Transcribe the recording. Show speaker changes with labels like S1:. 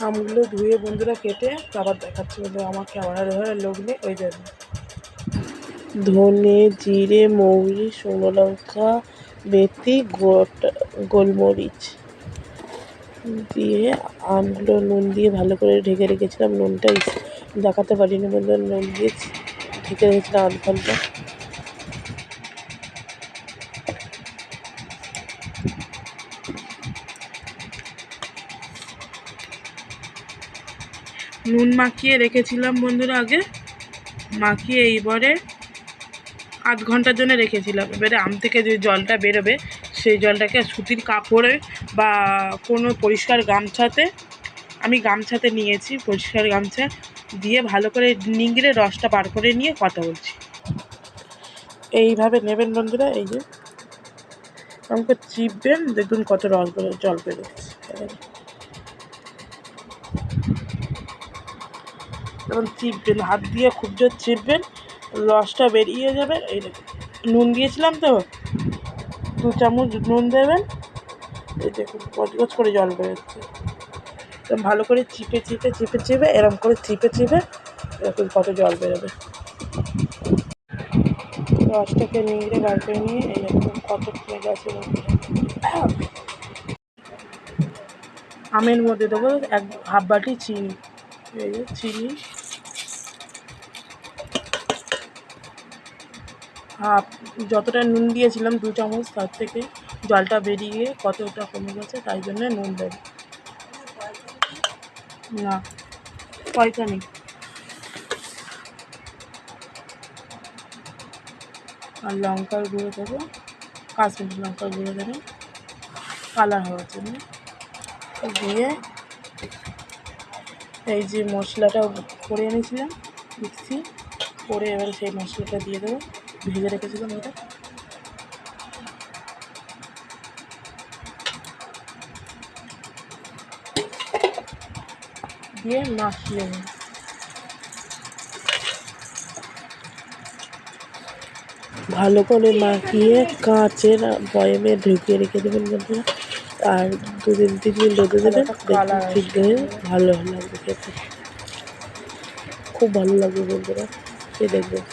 S1: আমগুলো ধুয়ে বন্ধুরা কেটে তারপর দেখাচ্ছি বন্ধু আমার ক্যামেরা ধরার লোক নেই, ওই জন্য। ধনে, জিরে, মৌরি, শুকনো লঙ্কা, মেথি, গোটা, গোলমরিচ দিয়ে আমগুলো নুন দিয়ে ভালো করে ঢেকে রেখেছিলাম, নুনটা ইস- দেখাতে পারিনি বন্ধুরা, নুন দিয়ে ঢেকে রেখেছিলাম আধ ঘণ্টা নুন মাখিয়ে রেখেছিলাম বন্ধুরা আগে। মাখিয়ে এইবারে আধ ঘণ্টার জন্য রেখেছিলাম। এবারে আম থেকে যে জলটা বেরোবে, সেই জলটাকে সুতির কাপড়ে বা কোনো পরিষ্কার গামছাতে, আমি গামছাতে নিয়েছি, পরিষ্কার গামছা দিয়ে ভালো করে নিংড়ে রসটা বার করে নিয়ে কথা বলছি। এইভাবে নেবেন বন্ধুরা, এই যে। আমাকে চিপবেন, দেখুন কত রস জল বেরোচ্ছে। এবং চিপবেন, হাত দিয়ে খুব জোর চিপবেন, রসটা বেরিয়ে যাবে, এই নুন দিয়েছিলাম তো, দু চামচ নুন দেবেন, এই দেখুন গজগজ করে জল বেরোচ্ছে এরকম ভালো করে চিপে চিপে চিপে চিপে এরকম করে চিপে চিপে, এরকম কত জল বেরোবে। রসটাকে নিংড়ে, বার নিয়ে, এই দেখুন কত ফুলে গেছে আমের মধ্যে দেবো, এক হাফ বাটি চিনি চিনি। হাফ যতটা নুন দিয়েছিলাম, দু চামচ তার থেকে জলটা বেরিয়ে কতটা কমে গেছে, তাই জন্য নুন দেব। না পয়সা নেই? আর লঙ্কার গুঁড়ো দেবো, কাশ্মীরি লঙ্কার গুঁড়ো দেবো, কালার হওয়ার জন্য। দিয়ে এই যে মশলাটা করে এনেছিলাম, মিক্সি, করে এবার সেই মশলাটা দিয়ে দেবো। ভেজে রেখেছিলাম ওটা দিয়ে মাখিয়ে ভালো করে মাখিয়ে কাঁচের বয়েমে ঢুকিয়ে রেখে দেবেন বন্ধুরা। আর দুদিন তিন দিন রোদে দেবেন। ঠিক হয়ে ভালো লাগবে খেতে। খুব ভালো লাগবে বন্ধুরা। সে দেখবেন